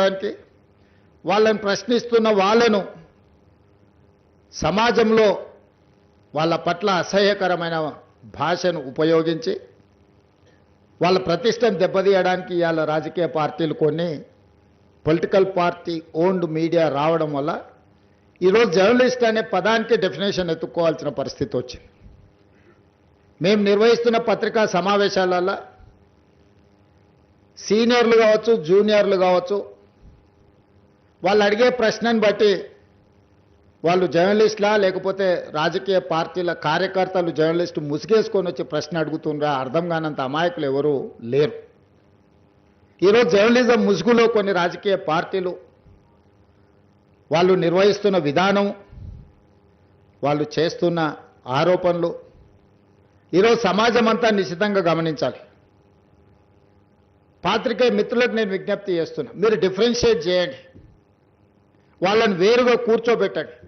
చేయడానికి వాళ్ళని ప్రశ్నిస్తున్న వాళ్ళను సమాజంలో వాళ్ళ పట్ల అసహ్యకరమైన భాషను ఉపయోగించి వాళ్ళ ప్రతిష్టను దెబ్బతీయడానికి ఇవాళ రాజకీయ పార్టీలు కొన్ని పొలిటికల్ పార్టీ ఓన్డ్ మీడియా రావడం వల్ల ఈరోజు జర్నలిస్ట్ అనే పదానికి డెఫినేషన్ ఎత్తుక్కోవాల్సిన పరిస్థితి వచ్చింది. మేము నిర్వహిస్తున్న పత్రికా సమావేశాలలో సీనియర్లు కావచ్చు జూనియర్లు కావచ్చు వాళ్ళు అడిగే ప్రశ్నను బట్టి వాళ్ళు జర్నలిస్టులా లేకపోతే రాజకీయ పార్టీల కార్యకర్తలు జర్నలిస్టు ముసుగేసుకొని వచ్చి ప్రశ్న అడుగుతుండ్రా అర్థం కానంత అమాయకులు ఎవరు లేరు. ఈరోజు జర్నలిజం ముసుగులో కొన్ని రాజకీయ పార్టీలు వాళ్ళు నిర్వహిస్తున్న విధానం వాళ్ళు చేస్తున్న ఆరోపణలు ఈరోజు సమాజం అంతా నిశ్చితంగా గమనించాలి. పాత్రికేయ మిత్రులకు నేను విజ్ఞప్తి చేస్తున్నా మీరు డిఫరెన్షియేట్ చేయండి. వాళ్ళని వేరుగా కూర్చోబెట్టండి.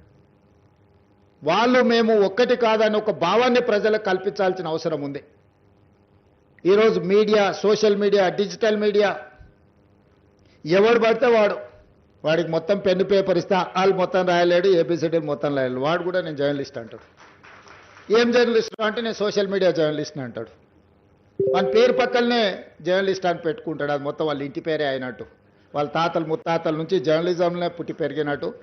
వాళ్ళు మేము ఒక్కటి కాదని ఒక భావాన్ని ప్రజలకు కల్పించాల్సిన అవసరం ఉంది. ఈరోజు media social media digital media ఎవడు పడితే వాడు. వాడికి మొత్తం పెన్ను పేపర్ ఇస్తా వాళ్ళు మొత్తం రాయలేడు ఏబిసిడీలు మొత్తం రాయలేడు. వాడు కూడా నేను జర్నలిస్ట్ అంటాడు. ఏం జర్నలిస్ట్ అంటే నేను సోషల్ మీడియా జర్నలిస్ట్ అంటాడు. వాళ్ళ పేరు పక్కనే జర్నలిస్ట్ అని పెట్టుకుంటాడు. అది మొత్తం వాళ్ళ ఇంటి పేరే అయినట్టు. వాళ్ళ తాతలు ముత్తాతల నుంచి జర్నలిజంలో పుట్టి పెరిగినట్టు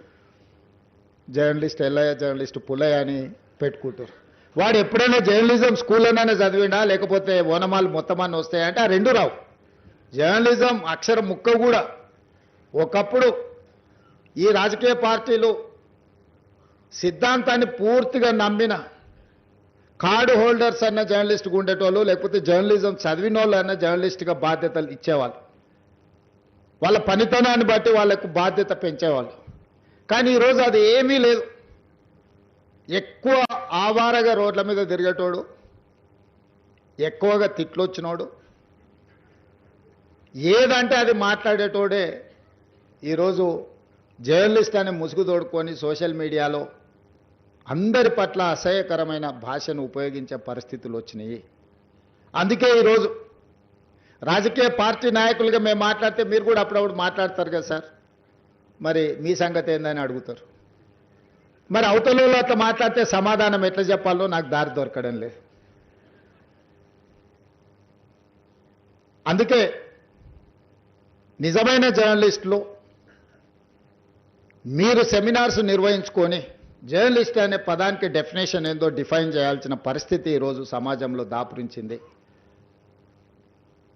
జర్నలిస్ట్ ఎల్లయ్య జర్నలిస్ట్ పుల్లయ్య అని పెట్టుకుంటారు. వాడు ఎప్పుడైనా జర్నలిజం స్కూల్లోనే చదివిండా? లేకపోతే ఓనమాలు మొత్తమాన్ని వస్తాయంటే ఆ రెండు రావు. జర్నలిజం అక్షర ముక్క కూడా. ఒకప్పుడు ఈ రాజకీయ పార్టీలు సిద్ధాంతాన్ని పూర్తిగా నమ్మిన కార్డు హోల్డర్స్ అన్న జర్నలిస్ట్గా ఉండేటోళ్ళు లేకపోతే జర్నలిజం చదివిన వాళ్ళు అన్న జర్నలిస్ట్గా బాధ్యతలు ఇచ్చేవాళ్ళు. వాళ్ళ పనితనాన్ని బట్టి వాళ్ళకు బాధ్యత పెంచేవాళ్ళు. కానీ ఈరోజు అది ఏమీ లేదు. ఎక్కువ ఆవారగా రోడ్ల మీద తిరిగేటోడు ఎక్కువగా తిట్లు వచ్చినోడు ఏదంటే అది మాట్లాడేటోడే ఈరోజు జర్నలిస్ట్ అని ముసుగు తోడుకొని సోషల్ మీడియాలో అందరి పట్ల అసహ్యకరమైన భాషను ఉపయోగించే పరిస్థితులు వచ్చినాయి. అందుకే ఈరోజు రాజకీయ పార్టీ నాయకులుగా మేము మాట్లాడితే మీరు కూడా అప్పుడప్పుడు మాట్లాడతారు కదా సార్. మరి మీ సంగతి ఏందని అడుగుతారు. మరి అవతలలో అట్లా మాట్లాడితే సమాధానం ఎట్లా చెప్పాలో నాకు దారి దొరకడం లేదు. అందుకే నిజమైన జర్నలిస్టులు మీరు సెమినార్స్ నిర్వహించుకొని జర్నలిస్ట్ అనే పదానికి డెఫినేషన్ ఏందో డిఫైన్ చేయాల్సిన పరిస్థితి ఈరోజు సమాజంలో దాపురించింది.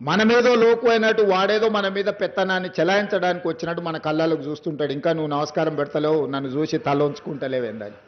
మనమేదో లోకు అయినట్టు వాడేదో మన మీద పెత్తనాన్ని చెలాయించడానికి వచ్చినట్టు మన కళ్ళలోకి చూస్తుంటాడు. ఇంకా నువ్వు నమస్కారం పెడతలేవు నన్ను చూసి తల ఉంచుకుంటలేవేందని